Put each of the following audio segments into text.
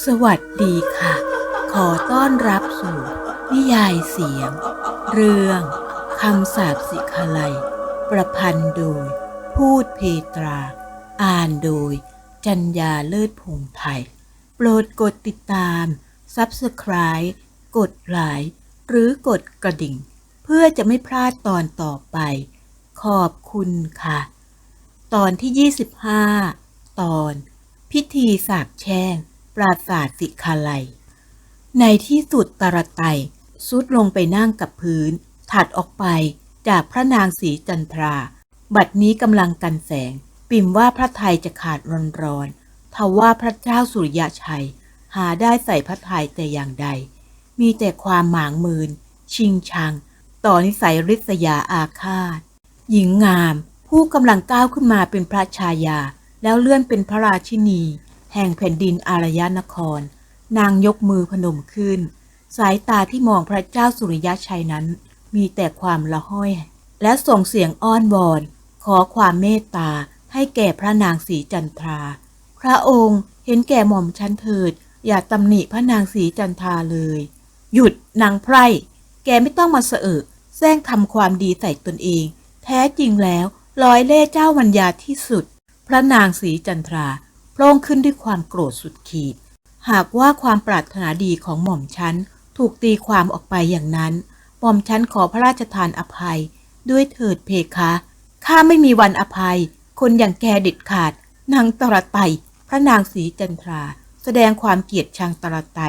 สวัสดีค่ะ ขอต้อนรับสู่นิยายเสียง เรื่องคำสาปสิคลัย ประพันธ์โดย พูดเพตรา อ่านโดย จัญญาเลิศพงไทย โปรดกดติดตาม Subscribe กดไลค์หรือกดกระดิ่ง เพื่อจะไม่พลาดตอนต่อไป ขอบคุณค่ะ ตอนที่ 25 ตอน พิธีสาบแช่ง ปราสาทสิคาลัย ในที่สุดตรไตสุดลงไปนั่งกับพื้น ถัดออกไปจากพระนางสีจันทรา บัดนี้กำลังกันแสง ปิ่มว่าพระไทยจะขาดร้อนๆทว่าพระเจ้าสุริยชัย หาได้ใส่พระไทยแต่อย่างใด มีแต่ความหมางมืน ชิงชัง ต่อนิสัยริษยาอาฆาต หญิงงาม ผู้กำลังก้าวขึ้นมาเป็นพระชายา แล้วเลื่อนเป็นพระราชินี แห่งแผ่นดินอารยานคร นางยกมือพนมขึ้น สายตาที่มองพระเจ้าสุริยะชัยนั้น มีแต่ความละห้อย และส่งเสียงอ้อนวอน ขอความเมตตาให้แก่พระนางสีจันทรา พระองค์เห็นแก่หม่อมชันเถิด อย่าตำหนิพระนางสีจันทราเลย หยุดนางไพร่ แกไม่ต้องมาเสอะ แซงทำความดีใส่ตนเอง แท้จริงแล้วร้อยเล่เจ้าวัญญาที่สุด พระนางสีจันทรา ล่งขึ้นด้วยความโกรธสุดขีด หากว่าความปรารถนาดีของหม่อมฉันถูกตีความออกไปอย่างนั้น หม่อมฉันขอพระราชทานอภัย ด้วยเถิดเพคะข้าไม่มีวันอภัย คนอย่างแกเด็ดขาด นางตระไตพระนางสีจันทรา แสดงความเกลียดชังตระไต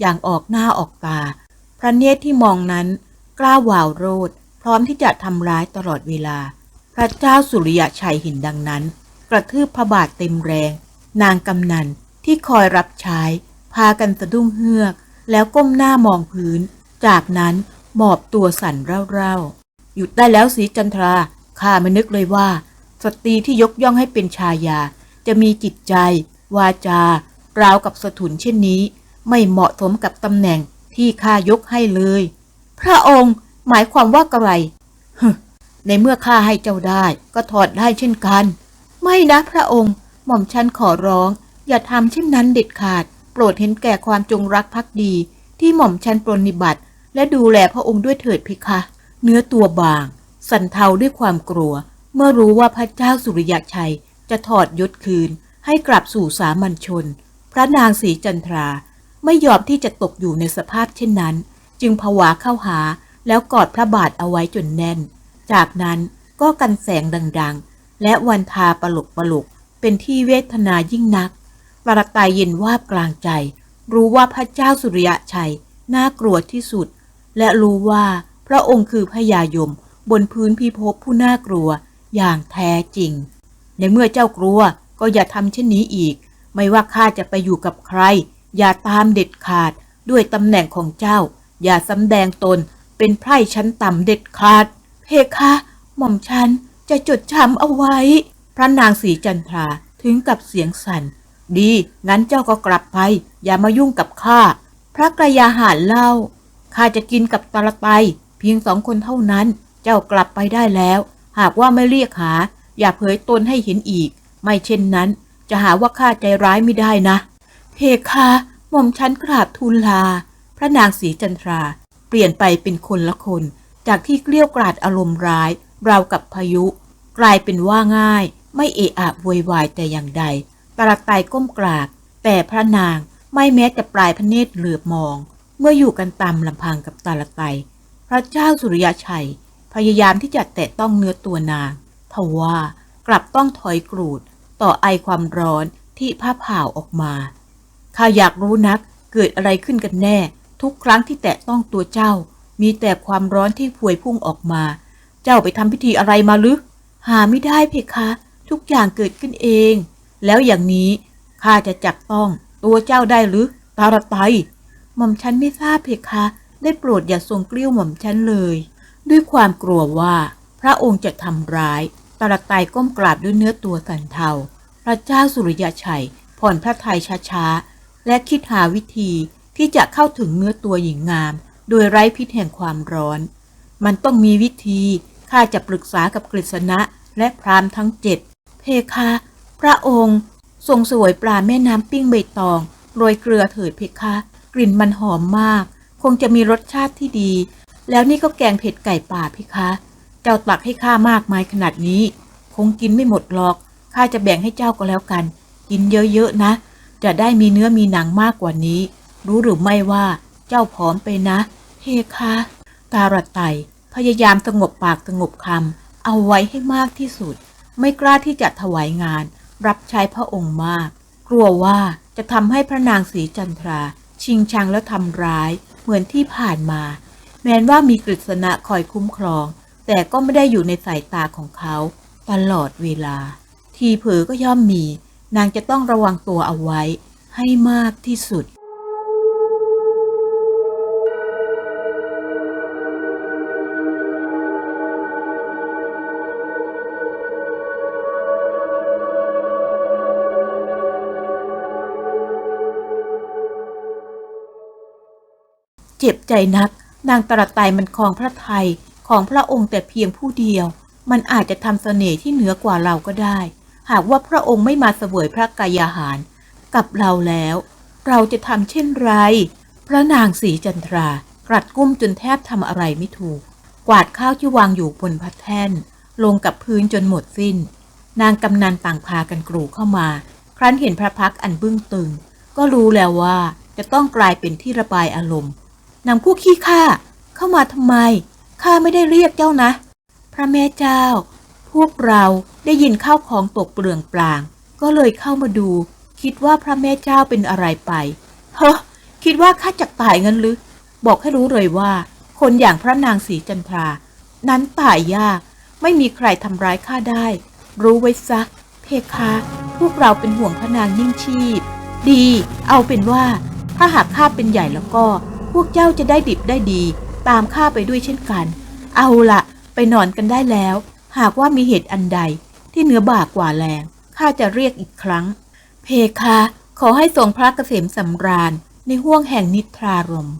อย่างออกหน้าออกตา พระเนตรที่มองนั้น กล้าวาวโรดพร้อมที่จะทำร้ายตลอดเวลา พระเจ้าสุริยชัยเห็นดังนั้น กระทืบพระบาทเต็มแรง นางกำนันที่คอยรับใช้พากันสะดุ้งเฮือก แล้วก้มหน้ามองพื้น จากนั้นหมอบตัวสั่นเร่าๆ หยุดได้แล้วสีจันทราข้าไม่นึกเลยว่า สตรีที่ยกย่องให้เป็นชายา จะมีจิตใจ วาจา ราวกับสถุนเช่นนี้ ไม่เหมาะสมกับตำแหน่งที่ข้ายกให้เลย พระองค์หมายความว่าอะไรฮึในเมื่อข้าให้เจ้าได้ ก็ถอดได้เช่นกัน ไม่นะพระองค์ หม่อมฉันขอร้อง อย่าทำเช่นนั้นเด็ดขาด โปรดเห็นแก่ความจงรักภักดี ที่หม่อมฉันปรนนิบัติ และดูแลพระองค์ด้วยเถิดพิคะ เนื้อตัวบาง สั่นเทาด้วยความกลัว เมื่อรู้ว่าพระเจ้าสุริยชัย จะถอดยศคืน ให้กลับสู่สามัญชน พระนางสีจันทรา ไม่ยอมที่จะตกอยู่ในสภาพเช่นนั้น จึงผวาเข้าหาแล้วกอดพระบาทเอาไว้จนแน่น จากนั้นก็กันแสงดังๆ และวันทาปลุกปลุก เป็นที่เวทนายิ่งนักปรตายเย็นวาบกลางใจ รู้ว่าพระเจ้าสุริยะชัย น่ากลัวที่สุด และรู้ว่าพระองค์คือพญายม บนพื้นพิภพผู้น่ากลัว อย่างแท้จริง ในเมื่อเจ้ากลัวก็อย่าทำเช่นนี้อีก ไม่ว่าข้าจะไปอยู่กับใคร อย่าตามเด็ดขาดด้วยตำแหน่งของเจ้า อย่าสำแดงตนเป็นไพร่ชั้นต่ำเด็ดขาด เพคะ หม่อมฉันจะจดจำเอาไว้ พระนางสีจันทราถึงกับเสียงสั่น ดีงั้นเจ้าก็กลับไป อย่ามายุ่งกับข้า พระกระยาหารเล่า ข้าจะกินกับตาลไตเพียงสองคนเท่านั้น เจ้ากลับไปได้แล้ว หากว่าไม่เรียกหา อย่าเผยตนให้เห็นอีก ไม่เช่นนั้น จะหาว่าข้าใจร้ายไม่ได้นะ เพคะหม่อมฉันกราบทูลลา พระนางสีจันทรา เปลี่ยนไปเป็นคนละคน จากที่เกลี้ยวกราดอารมณ์ร้ายราวกับพายุ กลายเป็นว่าง่าย ไม่เอะอะวยวายแต่อย่างใดตระไตก้มกราบ แต่พระนางไม่แม้แต่ปลายพระเนตรเหลือบมอง เมื่ออยู่กันตามลำพังกับตาลไตพระเจ้าสุริยชัย พยายามที่จะแตะต้องเนื้อตัวนางทว่ากลับต้องถอยกรูด ต่อไอความร้อนที่ผ้าผ่าวออกมา ข้าอยากรู้นักเกิดอะไรขึ้นกันแน่ ทุกครั้งที่แตะต้องตัวเจ้า มีแต่ความร้อนที่พวยพุ่งออกมา เจ้าไปทำพิธีอะไรมาหรือหาไม่ได้เพคะ ทุกอย่างเกิดขึ้นเอง แล้วอย่างนี้ข้าจะจับต้องตัวเจ้าได้หรือตาละไตหม่อมฉันไม่ทราบเพคะ ได้โปรดอย่าทรงกลิ้วหม่อมฉันเลย ด้วยความกลัวว่าพระองค์จะทำร้ายตาละไตก้มกราบด้วยเนื้อตัวสันเทา พระเจ้าสุริยชัย ผ่อนพระทัยช้าๆ และคิดหาวิธีที่จะเข้าถึงเนื้อตัวหญิงงาม โดยไร้พิษแห่งความร้อน มันต้องมีวิธีข้าจะปรึกษากับกฤษณะและพรามทั้งเจ็ด เพคะ พระองค์ทรงสวยปลาแม่น้ำปิ้งใบตองโรยเกลือเถิดเพคะ กลิ่นมันหอมมาก คงจะมีรสชาติที่ดี แล้วนี่ก็แกงเผ็ดไก่ป่าเพคะ เจ้าตักให้ข้ามากมายขนาดนี้ คงกินไม่หมดหรอกข้าจะแบ่งให้เจ้าก็แล้วกัน กินเยอะๆนะ จะได้มีเนื้อมีหนังมากกว่านี้ รู้หรือไม่ว่าเจ้าผอมไปนะเพคะตาระไตพยายามสงบปากสงบคำเอาไว้ให้มากที่สุด ไม่กล้าที่จะถวายงาน รับใช้พระองค์มาก กลัวว่าจะทำให้พระนางสีจันทรา ชิงชังและทำร้ายเหมือนที่ผ่านมา แม้นว่ามีกฤษณะคอยคุ้มครอง แต่ก็ไม่ได้อยู่ในสายตาของเขาตลอดเวลา ทีเผลอก็ย่อมมี นางจะต้องระวังตัวเอาไว้ให้มากที่สุด เจ็บใจนัก นางตระไตมันครองพระไทยของพระองค์แต่เพียงผู้เดียว มันอาจจะทำเสน่ห์ที่เหนือกว่าเราก็ได้ หากว่าพระองค์ไม่มาเสวยพระกายาหาร กับเราแล้ว เราจะทำเช่นไร พระนางสีจันทรากรัดกุ้มจนแทบทำอะไรไม่ถูก กวาดข้าวที่วางอยู่บนพัดแท่น ลงกับพื้นจนหมดสิ้น นางกำนันต่างพากันกรูเข้ามา ครั้นเห็นพระพักอันบึ้งตึง ก็รู้แล้วว่าจะต้องกลายเป็นที่ระบายอารมณ์ นางผู้ขี้ข้าเข้ามาทำไม ข้าไม่ได้เรียกเจ้านะ พระแม่เจ้า พวกเราได้ยินข้าวของตกเปลืองปลาง ก็เลยเข้ามาดู คิดว่าพระแม่เจ้าเป็นอะไรไป เฮ้อคิดว่าข้าจักตายงั้นหรือ บอกให้รู้เลยว่า คนอย่างพระนางสีจันทรา นั้นตายยาก ไม่มีใครทำร้ายข้าได้ รู้ไว้ซะ เพคะ พวกเราเป็นห่วงพระนางยิ่งชีพ ดี เอาเป็นว่า ถ้าหากข้าเป็นใหญ่แล้วก็ พวกเจ้าจะได้ดิบได้ดี ตามข้าไปด้วยเช่นกัน เอาละไปนอนกันได้แล้ว หากว่ามีเหตุอันใดที่เหนือบ่ากว่าแรงข้าจะเรียกอีกครั้ง เพคะขอให้ทรงพระเกษมสำราญ ในห้วงแห่งนิทรารม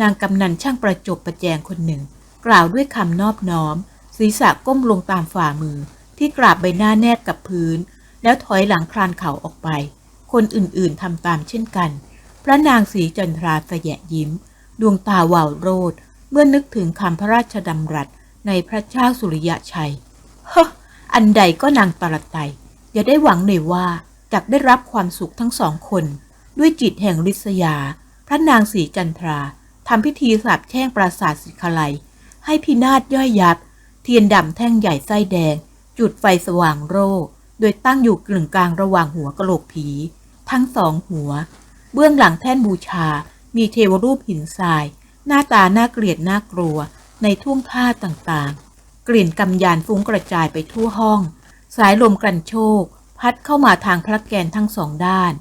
นางกำนันช่างประจบประแจงคนหนึ่ง กล่าวด้วยคำนอบน้อม ศีรษะก้มลงตามฝ่ามือ ที่กราบใบหน้าแนบกับพื้น แล้วถอยหลังคลานเข่าออกไป คนอื่นๆทำตามเช่นกัน พระนางสีจันทราสะแยะยิ้ม ดวงตาวาวโรดเมื่อนึกถึงคำพระราชดำรัสในพระเจ้าสุริยะชัยฮ้ออันใดก็นางตระไตอย่าได้หวังเลยว่าจักได้รับความสุขทั้งสองคน ด้วยจิตแห่งริษยา พระนางสีจันทราทำพิธีสาบแช่งปราสาทสิขลัย ให้พินาศย่อยยับ เทียนดำแท่งใหญ่ไส้แดง จุดไฟสว่างโร่โดยตั้งอยู่กลึงกลางระหว่างหัวกะโหลกผี ทั้งสองหัว เบื้องหลังแท่นบูชา มีเทวรูปหินทราย หน้าตาน่าเกลียดน่ากลัว ในท่วงท่าต่างๆ กลิ่นกำยานฟุ้งกระจายไปทั่วห้อง สายลมกันโชก พัดเข้ามาทางพระแกนทั้งสองด้าน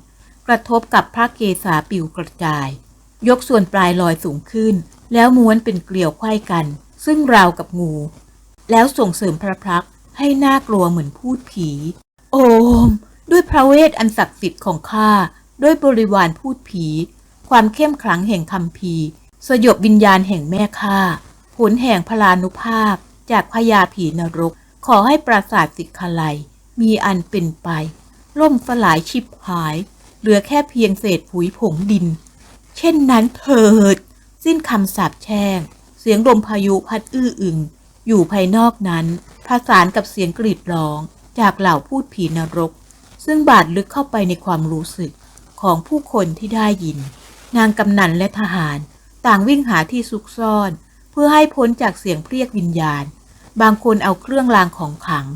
กระทบกับพระเกศาปิวกระจาย ยกส่วนปลายลอยสูงขึ้น แล้วม้วนเป็นเกลียวไขว้กัน ซึ่งราวกับงู แล้วส่งเสริมพระพักให้น่ากลัวเหมือนพูดผี โอม ด้วยพระเวทอันศักดิ์สิทธิ์ของข้าด้วยบริวารพูดผี ความเข้มขลังแห่งคำพีสยบวิญญาณแห่งแม่ข้าผลแห่งพลานุภาพ จากพญาผีนรก ขอให้ปราสาทสิกขลัย มีอันเป็นไป ล่มสลายชิบหาย เหลือแค่เพียงเศษผุยผงดิน เช่นนั้นเถิด สิ้นคำสาปแช่ง เสียงลมพายุพัดอื้ออึง อยู่ภายนอกนั้นผสานกับเสียงกรีดร้อง จากเหล่าพูดผีนรก ซึ่งบาดลึกเข้าไปในความรู้สึกของผู้คนที่ได้ยิน นางกำนันและทหาร ต่างวิ่งหาที่ซุกซ่อน เพื่อให้พ้นจากเสียงเพรียกวิญญาณ บางคนเอาเครื่องรางของขลัง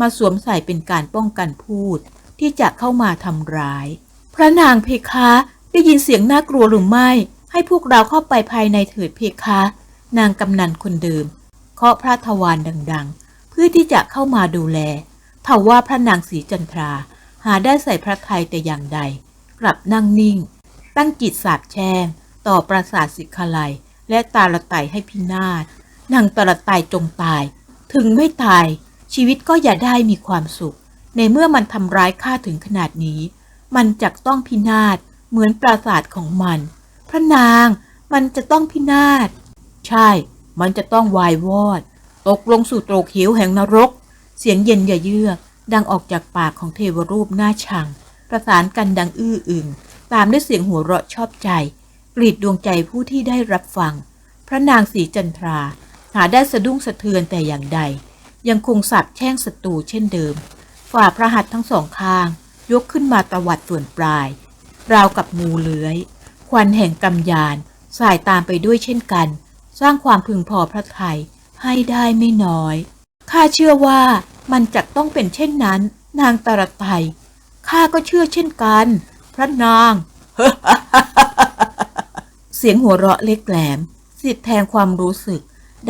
มาสวมใส่เป็นการป้องกันพูด ที่จะเข้ามาทำร้าย พระนางเพคะ ได้ยินเสียงน่ากลัวหรือไม่ ให้พวกเราเข้าไปภายในเถิดเพคะ นางกำนันคนเดิม เคาะพระทวารดังๆ เพื่อที่จะเข้ามาดูแลทว่าพระนางสีจันทราหาได้ใส่พระไทยแต่อย่างใด กลับนั่งนิ่ง ตั้งจิตสาบแช่งต่อปราสาทสิกขลัย และตาละไตให้พินาศนางตาละไตจงตาย ถึงไม่ตาย ชีวิตก็อย่าได้มีความสุข ในเมื่อมันทำร้ายข้าถึงขนาดนี้ มันจักต้องพินาศเหมือนปราสาทของมัน พระนางมันจะต้องพินาศใช่ มันจะต้องวายวอด ตกลงสู่โตรกเหวแห่งนรก เสียงเย็นอย่าเยือกดังออกจากปากของเทวรูปหน้าชัง ประสานกันดังอื้ออึง ตามด้วยเสียงหัวเราะชอบใจ กรีดดวงใจผู้ที่ได้รับฟัง พระนางสีจันทรา หาได้สะดุ้งสะเทือนแต่อย่างใด ยังคงสับแช่งศัตรูเช่นเดิม ฝ่าพระหัตถ์ทั้งสองข้าง ยกขึ้นมาตวัดส่วนปลาย ราวกับงูเลื้อย ควันแห่งกำยานสายตามไปด้วยเช่นกัน สร้างความพึงพอพระทัยให้ได้ไม่น้อย ข้าเชื่อว่ามันจะต้องเป็นเช่นนั้น นางตระไตข้าก็เชื่อเช่นกัน พระนาง เสียงหัวเราะเล็กแหลมสิทธแทนความรู้สึก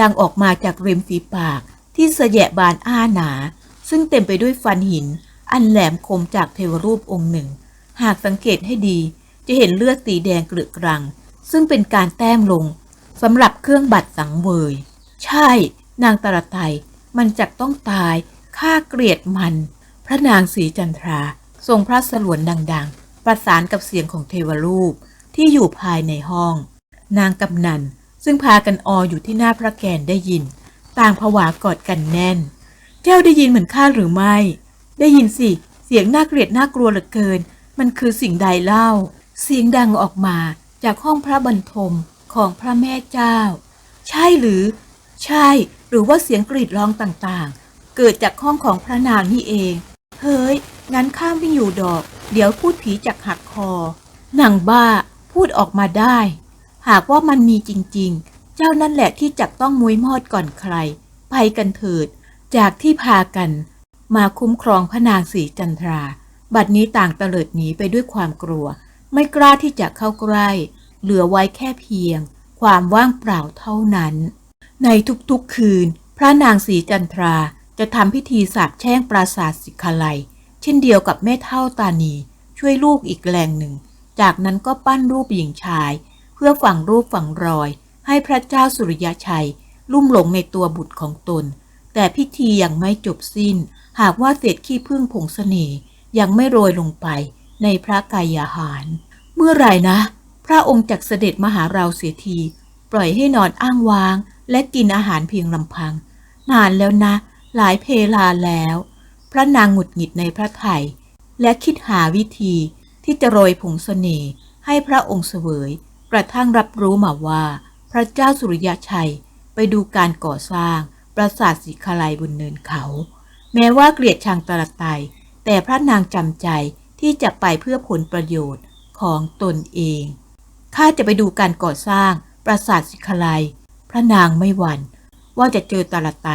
ดังออกมาจากริมฝีปากที่เสยะบานอ้าหนา ซึ่งเต็มไปด้วยฟันหิน อันแหลมคมจากเทวรูปองค์หนึ่ง หากสังเกตให้ดีจะเห็นเลือดสีแดงเกลือกรัง ซึ่งเป็นการแต้มลงสำหรับเครื่องบัตรสังเวย ใช่ นางตระไตมันจะต้องตายข้าเกลียดมัน พระนางสีจันทรา ทรงพระสลวนดัง ๆ ประสานกับเสียงของเทวรูปที่อยู่ภายในห้อง นางกำนัน ซึ่งพากันอออยู่ที่หน้าพระแกนได้ยิน ต่างผวากอดกันแน่น เจ้าได้ยินเหมือนข้าหรือไม่ ได้ยินสิ เสียงน่าเกลียดน่ากลัวเหลือเกิน มันคือสิ่งใดเล่า เสียงดังออกมาจากห้องพระบรรทมของพระแม่เจ้า ใช่หรือ ใช่ หรือว่าเสียงกรีดร้องต่างๆ เกิดจากห้องของพระนางนี่เอง เฮ้ย งั้นข้ามไม่อยู่ดอก เดี๋ยวพูดผีจักหักคอหนังบ้าพูดออกมาได้ หากว่ามันมีจริงๆ เจ้านั่นแหละที่จักต้องมวยมอดก่อนใคร ไปกันเถิด จากที่พากัน มาคุ้มครองพระนางสีจันทรา บัดนี้ต่างเตลิดหนีไปด้วยความกลัว ไม่กล้าที่จะเข้าใกล้ เหลือไว้แค่เพียง ความว่างเปล่าเท่านั้น ในทุกๆคืน พระนางสีจันทราจะทำพิธีสาบแช่งปราสาทสิกขลัย เช่นเดียวกับแม่เท่าตานี ช่วยลูกอีกแรงหนึ่ง จากนั้นก็ปั้นรูปหญิงชาย เพื่อฝังรูปฝังรอย ให้พระเจ้าสุริยชัย ลุ่มหลงในตัวบุตรของตน แต่พิธียังไม่จบสิ้น หากว่าเศษขี้พึ่งผงเสน่ยังไม่โรยลงไปในพระกายาหาร เมื่อไหร่นะ พระองค์จักเสด็จมาหาเราเสียที ปล่อยให้นอนอ้างว้าง และกินอาหารเพียงลำพัง นานแล้วนะ หลายเพลาแล้ว พระนางหงุดหงิดในพระไถ่และคิดหาวิธีที่จะโรยผงเสน่ห์ให้พระองค์เสวย กระทั่งรับรู้มาว่า พระเจ้าสุริยชัยไปดูการก่อสร้างปราสาทสิคาลัยบนเนินเขา แม้ว่าเกลียดชังตระไตแต่พระนางจำใจที่จะไปเพื่อผลประโยชน์ของตนเอง ข้าจะไปดูการก่อสร้างปราสาทสิคาลัย พระนางไม่หวั่นว่าจะเจอตระไต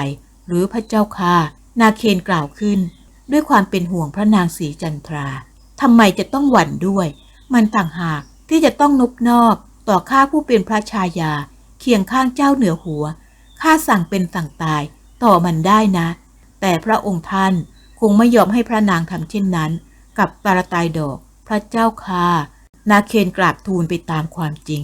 หรือพระเจ้าค่ะ นาเคนกล่าวขึ้น ด้วยความเป็นห่วงพระนางสีจันทราทำไมจะต้องหวั่นด้วย มันต่างหากที่จะต้องนบนอบต่อข้าผู้เป็นพระชายา เคียงข้างเจ้าเหนือหัวข้าสั่งเป็นสั่งตาย ต่อมันได้นะ แต่พระองค์ท่านคงไม่ยอมให้พระนางทำเช่นนั้น กับตาลตายดอก พระเจ้าค่ะนาเคนกราบทูลไปตามความจริง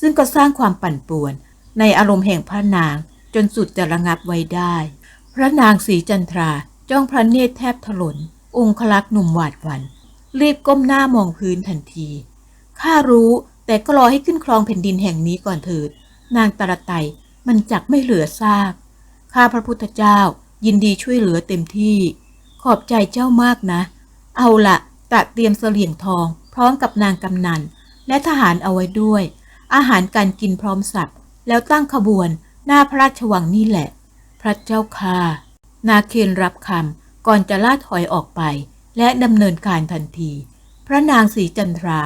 ซึ่งก็สร้างความปั่นป่วน ในอารมณ์แห่งพระนางจนสุดจะระงับไว้ได้ พระนางสีจันทราจ้องพระเนตรแทบถลน องคลักษ์หนุ่มหวาดหวันรีบก้มหน้ามองพื้นทันที ข้ารู้แต่ก็รอให้ขึ้นครองแผ่นดินแห่งนี้ก่อนเถิด นางตระไตมันจักไม่เหลือซาก ข้าพระพุทธเจ้ายินดีช่วยเหลือเต็มที่ ขอบใจเจ้ามากนะ เอาละตะเตรียมเสลี่ยงทอง พร้อมกับนางกำนัน และทหารเอาไว้ด้วย อาหารการกินพร้อมสับแล้วตั้งขบวนหน้าพระราชวังนี่แหละ ระเจ้าค่ะ นาเคนรับคำก่อนจะล่าถอยออกไป และดำเนินการทันที พระนางสีจันทรา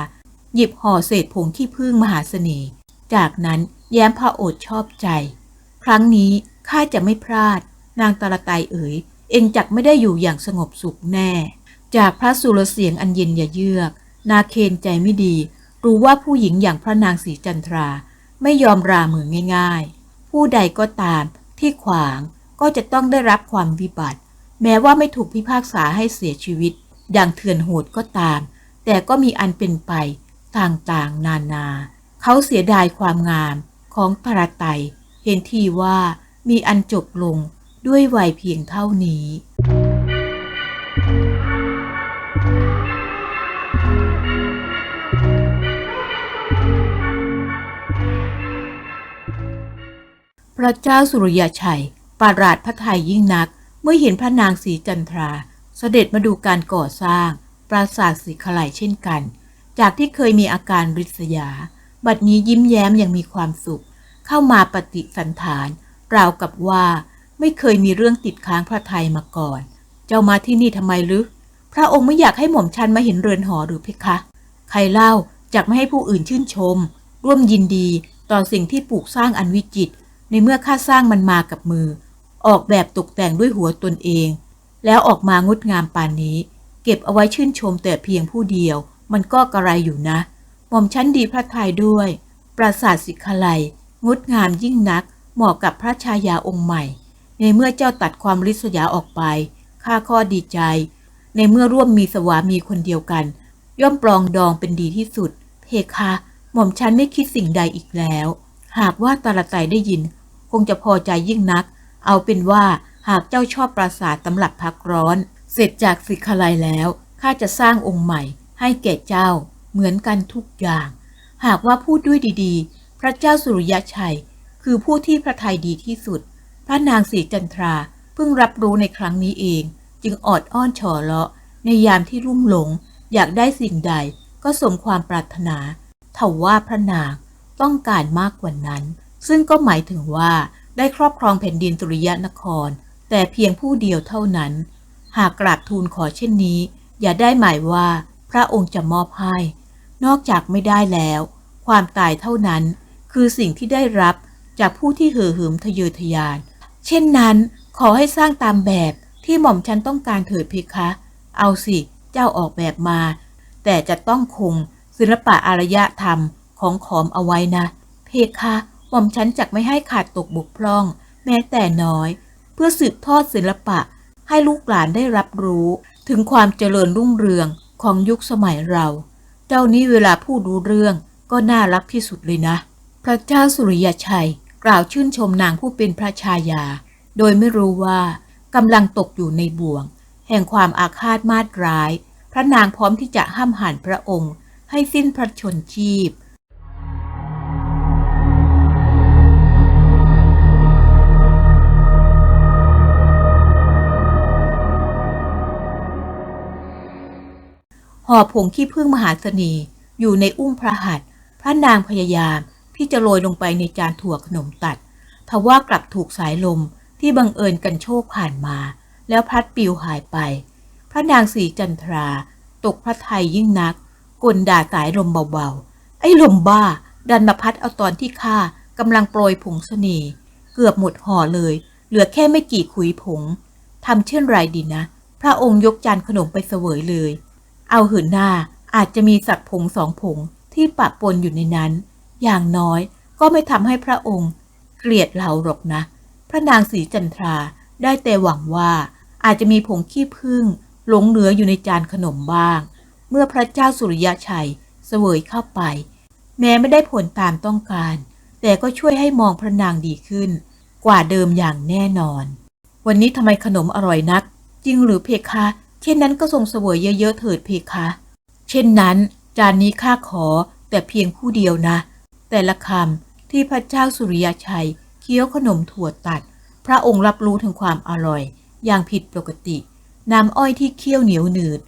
หยิบห่อเศษผงขี้ผึ้งมหาเสน่ห์ จากนั้นแย้มพระโอษฐ์ชอบใจ ครั้งนี้ข้าจะไม่พลาด นางตาลไตเอ๋ย เองจักไม่ได้อยู่อย่างสงบสุขแน่ จากพระสุรเสียงอันเย็นอย่าเยือก นาเคนใจไม่ดี รู้ว่าผู้หญิงอย่างพระนางสีจันทรา ไม่ยอมรามือง่าย ๆ ผู้ใดก็ตาม ที่ขวางก็จะต้องได้รับความวิบัติ แม้ว่าไม่ถูกพิพากษาให้เสียชีวิต อย่างเถื่อนโหดก็ตาม แต่ก็มีอันเป็นไปต่างๆ นานา เขาเสียดายความงามของตระไตเห็นทีว่ามีอันจบลงด้วยวัยเพียงเท่านี้ พระเจ้าสุริยชัย ปาราดพระไทยยิ่งนัก เมื่อเห็นพระนางสีจันทรา เสด็จมาดูการก่อสร้าง ปราสาทสีขลายเช่นกัน จากที่เคยมีอาการริษยา บัดนี้ยิ้มแย้มอย่างมีความสุข เข้ามาปฏิสันฐานราวกับว่าไม่เคยมีเรื่องติดค้างพระไทยมาก่อน เจ้ามาที่นี่ทำไมหรือพระองค์ไม่อยากให้หม่อมชันมาเห็นเรือนหอหรือเพคะ ใครเล่าจากไม่ให้ผู้อื่นชื่นชม ร่วมยินดีต่อสิ่งที่ปลูกสร้างอันวิจิตร ในเมื่อข้าสร้างมันมากับมือ ออกแบบตกแต่งด้วยหัวตนเอง แล้วออกมางดงามปานนี้ เก็บเอาไว้ชื่นชมแต่เพียงผู้เดียว มันก็กระไรอยู่นะ หม่อมชั้นดีพระทัยด้วย ปราสาทสิขไลยงดงามยิ่งนัก เหมาะกับพระชายาองค์ใหม่ ในเมื่อเจ้าตัดความริษยาออกไป ข้าข้อดีใจ ในเมื่อร่วมมีสวามีคนเดียวกัน ย่อมปรองดองเป็นดีที่สุด เพคะ หม่อมฉันไม่คิดสิ่งใดอีกแล้ว หากว่าตาลไตได้ยิน คงจะพอใจยิ่งนัก เอาเป็นว่าหากเจ้าชอบปราสาทตำหลับพักร้อน เสร็จจากสิกขไลยแล้วข้าจะสร้างองค์ใหม่ให้แก่เจ้าเหมือนกันทุกอย่าง หากว่าพูดด้วยดีๆ พระเจ้าสุริยชัย คือผู้ที่พระทัยดีที่สุด พระนางศรีจันทราเพิ่งรับรู้ในครั้งนี้เอง จึงออดอ้อนฉอเลาะ ในยามที่รุ่มหลง อยากได้สิ่งใดก็สมความปรารถนาทว่าพระนางต้องการมากกว่านั้น ซึ่งก็หมายถึงว่าได้ครอบครองแผ่นดินสุริยนคร แต่เพียงผู้เดียวเท่านั้น หากกราบทูลขอเช่นนี้ อย่าได้หมายว่าพระองค์จะมอบให้ นอกจากไม่ได้แล้ว ความตายเท่านั้น คือสิ่งที่ได้รับจากผู้ที่เห่อเหิมทะเยอทะยาน เช่นนั้น ขอให้สร้างตามแบบที่หม่อมฉันต้องการเถิดเพคะ เอาสิ เจ้าออกแบบมา แต่จะต้องคงศิลปะอารยธรรมของขอมเอาไว้นะ เพคะ หม่อมฉันจักไม่ให้ขาดตกบกพร่อง แม้แต่น้อย เพื่อสืบทอดศิลปะ ให้ลูกหลานได้รับรู้ถึงความเจริญรุ่งเรืองของยุคสมัยเรา เจ้านี้เวลาพูดรู้เรื่องก็น่ารักที่สุดเลยนะ พระเจ้าสุริยชัยกล่าวชื่นชมนางผู้เป็นพระชายา โดยไม่รู้ว่ากำลังตกอยู่ในบ่วง แห่งความอาฆาตมาตร้าย พระนางพร้อมที่จะห้ามหันพระองค์ ให้สิ้นพระชนชีพ ห่อผงขี้ผึ้งมหาเสน่ห์อยู่ในอุ้งพระหัตถ์พระนางพยายามที่จะโรยลงไปในจานถั่วขนมตัดทว่ากลับถูกสายลมที่บังเอิญกันโชคผ่านมา แล้วพัดปิวหายไป พระนางสีจันทรา ตกพระทัยยิ่งนักกลด่าสายลมเบาๆ ไอ้ลมบ้า ดันมาพัดเอาตอนที่ข้ากำลังโปรยผงเสน่ห์เกือบหมดห่อเลย เหลือแค่ไม่กี่ขุยผงทำเช่นไรดีนะ พระองค์ยกจานขนมไปเสวยเลย เอาหืนหน้าอาจจะมีสักผงสองผงที่ปะปนอยู่ในนั้น อย่างน้อยก็ไม่ทำให้พระองค์ เกลียดเราหรอกนะ พระนางสีจันทราได้แต่หวังว่าอาจจะมีผงขี้ผึ้งหลงเหลืออยู่ในจานขนมบ้าง เมื่อพระเจ้าสุริยะชัยเสวยเข้าไป แม้ไม่ได้ผลตามต้องการ แต่ก็ช่วยให้มองพระนางดีขึ้น กว่าเดิมอย่างแน่นอน วันนี้ทำไมขนมอร่อยนัก จริงหรือเพคะ เช่นนั้นก็ทรงเสวยเยอะๆเถิดเพคะ เช่นนั้น จานนี้ข้าขอแต่เพียงผู้เดียวนะ แต่ละคำที่พระเจ้าสุริยชัยเคี้ยวขนมถั่วตัด พระองค์รับรู้ถึงความอร่อย อย่างผิดปกติน้ำอ้อยที่เคี่ยวเหนียวหนืด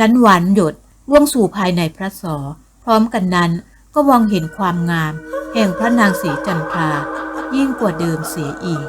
นั้นหวานหยดล่วงสู่ภายในพระสอ พร้อมกันนั้นก็มองเห็นความงาม แห่งพระนางสีจันทรายิ่งกว่าเดิมเสียอีก